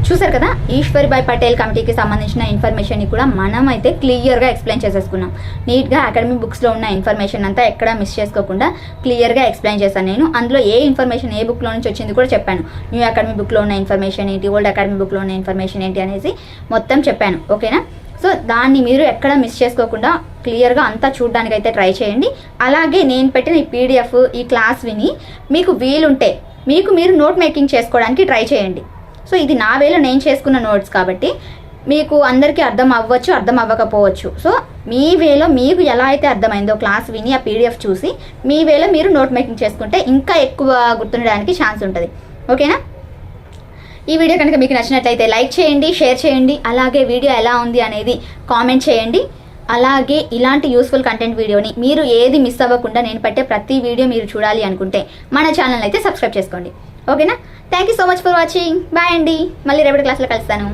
చూసారు కదా? ఈశ్వరిబాయ్ పటేల్ కమిటీకి సంబంధించిన ఇన్ఫర్మేషన్ కూడా మనం అయితే క్లియర్గా ఎక్స్ప్లెయిన్ చేసేసుకున్నాం. నీట్గా అకాడమీ బుక్స్లో ఉన్న ఇన్ఫర్మేషన్ అంతా ఎక్కడ మిస్ చేసుకోకుండా క్లియర్గా ఎక్స్ప్లెయిన్ చేశాను నేను. అందులో ఏ ఇన్ఫర్మేషన్ ఏ బుక్లో నుంచి వచ్చింది కూడా చెప్పాను. న్యూ అకాడమీ బుక్లో ఉన్న ఇన్ఫర్మేషన్ ఏంటి? ఓల్డ్ అకాడమీ బుక్లో ఉన్న ఇన్ఫర్మేషన్ ఏంటి అనేసి మొత్తం చెప్పాను. ఓకేనా సో దాన్ని మీరు ఎక్కడ మిస్ చేసుకోకుండా క్లియర్గా అంతా చూడడానికి అయితే ట్రై చేయండి. అలాగే నేను పెట్టిన ఈ పీడిఎఫ్ ఈ క్లాస్ విని మీకు వీలుంటే మీకు మీరు నోట్ మేకింగ్ చేసుకోవడానికి ట్రై చేయండి. సో ఇది నా వేలో నేను చేసుకున్న నోట్స్ కాబట్టి మీకు అందరికీ అర్థం అవ్వచ్చు అర్థం అవ్వకపోవచ్చు. సో మీ వేలో మీకు ఎలా అయితే అర్థమైందో క్లాస్ విని ఆ పీడిఎఫ్ చూసి మీ వేలో మీరు నోట్ మేకింగ్ చేసుకుంటే ఇంకా ఎక్కువ గుర్తుండడానికి ఛాన్స్ ఉంటుంది. ఓకేనా? ఈ వీడియో కనుక మీకు నచ్చినట్లయితే లైక్ చేయండి షేర్ చేయండి అలాగే వీడియో ఎలా ఉంది అనేది కామెంట్ చేయండి. అలాగే ఇలాంటి యూస్ఫుల్ కంటెంట్ వీడియోని మీరు ఏది మిస్ అవ్వకుండా నేను పెట్టే ప్రతి వీడియో మీరు చూడాలి అనుకుంటే మన ఛానల్ అయితే సబ్స్క్రైబ్ చేసుకోండి. ఓకేనా? Thank you so much for watching bye అండి మళ్ళీ రేపటి క్లాస్లో కలుస్తాను.